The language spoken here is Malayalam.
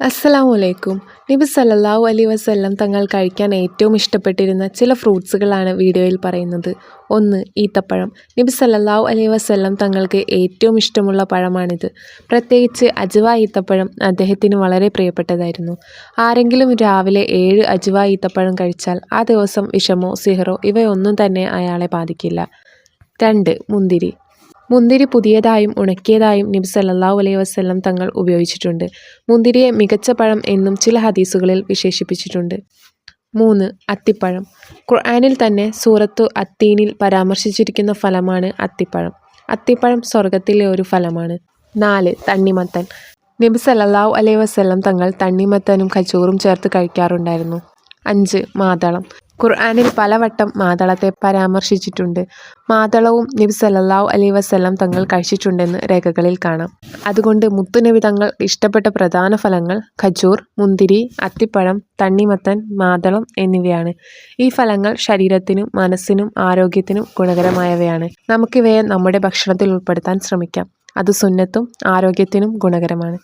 അസ്സലാമു അലൈക്കും. നബി സല്ലല്ലാഹു അലി വസല്ലം തങ്ങൾ കഴിക്കാൻ ഏറ്റവും ഇഷ്ടപ്പെട്ടിരുന്ന ചില ഫ്രൂട്ട്സുകളാണ് വീഡിയോയിൽ പറയുന്നത്. ഒന്ന് ഈത്തപ്പഴം. നബി സല്ലല്ലാഹു അലി വസല്ലം തങ്ങൾക്ക് ഏറ്റവും ഇഷ്ടമുള്ള പഴമാണിത്. പ്രത്യേകിച്ച് അജുവ ഈത്തപ്പഴം അദ്ദേഹത്തിന് വളരെ പ്രിയപ്പെട്ടതായിരുന്നു. ആരെങ്കിലും രാവിലെ ഏഴ് അജുവ ഈത്തപ്പഴം കഴിച്ചാൽ ആ ദിവസം വിഷമോ സിഹറോ ഇവയൊന്നും തന്നെ അയാളെ ബാധിക്കില്ല. രണ്ട് മുന്തിരി. മുന്തിരി പുതിയതായും ഉണക്കിയതായും നബി സല്ലല്ലാഹു അലൈഹി വസല്ലം തങ്ങൾ ഉപയോഗിച്ചിട്ടുണ്ട്. മുന്തിരിയെ മികച്ച പഴം എന്നും ചില ഹദീസുകളിൽ വിശേഷിപ്പിച്ചിട്ടുണ്ട്. മൂന്ന് അത്തിപ്പഴം. ഖുർആനിൽ തന്നെ സൂറത്തു അത്തീനിൽ പരാമർശിച്ചിരിക്കുന്ന ഫലമാണ് അത്തിപ്പഴം. അത്തിപ്പഴം സ്വർഗത്തിലെ ഒരു ഫലമാണ്. നാല് തണ്ണിമത്തൻ. നബി സല്ലല്ലാഹു അലൈഹി വസല്ലം തങ്ങൾ തണ്ണിമത്തനും ഖജൂറും ചേർത്ത് കഴിക്കാറുണ്ടായിരുന്നു. അഞ്ച് മാതളം. ഖുർആനിൽ പലവട്ടം മാതളത്തെ പരാമർശിച്ചിട്ടുണ്ട്. മാതളവും നബി സല്ലല്ലാഹു അലൈഹി വസല്ലം തങ്ങൾ കഴിച്ചിട്ടുണ്ടെന്ന് രേഖകളിൽ കാണാം. അതുകൊണ്ട് മുത്തുനബി തങ്ങൾ ഇഷ്ടപ്പെട്ട പ്രധാന ഫലങ്ങൾ ഖജൂർ മുന്തിരി അത്തിപ്പഴം തണ്ണിമത്തൻ മാതളം എന്നിവയാണ്. ഈ ഫലങ്ങൾ ശരീരത്തിനും മനസ്സിനും ആരോഗ്യത്തിനും ഗുണകരമായവയാണ്. നമുക്കിവയെ നമ്മുടെ ഭക്ഷണത്തിൽ ഉൾപ്പെടുത്താൻ ശ്രമിക്കാം. അത് സുന്നത്തും ആരോഗ്യത്തിനും ഗുണകരമാണ്.